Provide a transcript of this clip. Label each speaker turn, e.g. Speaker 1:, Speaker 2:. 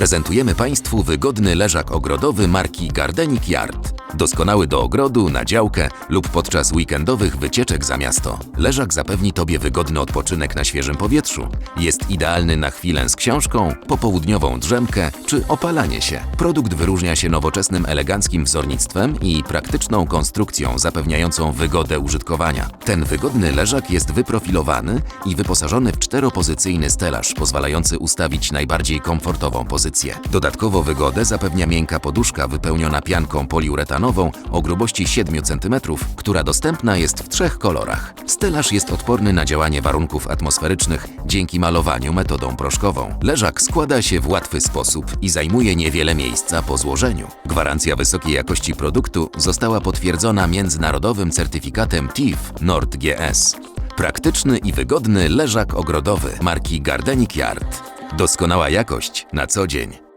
Speaker 1: Prezentujemy Państwu wygodny leżak ogrodowy marki Gardenic Yard. Doskonały do ogrodu, na działkę lub podczas weekendowych wycieczek za miasto. Leżak zapewni Tobie wygodny odpoczynek na świeżym powietrzu. Jest idealny na chwilę z książką, popołudniową drzemkę czy opalanie się. Produkt wyróżnia się nowoczesnym, eleganckim wzornictwem i praktyczną konstrukcją zapewniającą wygodę użytkowania. Ten wygodny leżak jest wyprofilowany i wyposażony w czteropozycyjny stelaż pozwalający ustawić najbardziej komfortową pozycję. Dodatkowo wygodę zapewnia miękka poduszka wypełniona pianką o grubości 7 cm, która dostępna jest w trzech kolorach. Stelaż jest odporny na działanie warunków atmosferycznych dzięki malowaniu metodą proszkową. Leżak składa się w łatwy sposób i zajmuje niewiele miejsca po złożeniu. Gwarancja wysokiej jakości produktu została potwierdzona międzynarodowym certyfikatem TIF Nord GS. Praktyczny i wygodny leżak ogrodowy marki Gardenic Yard. Doskonała jakość na co dzień.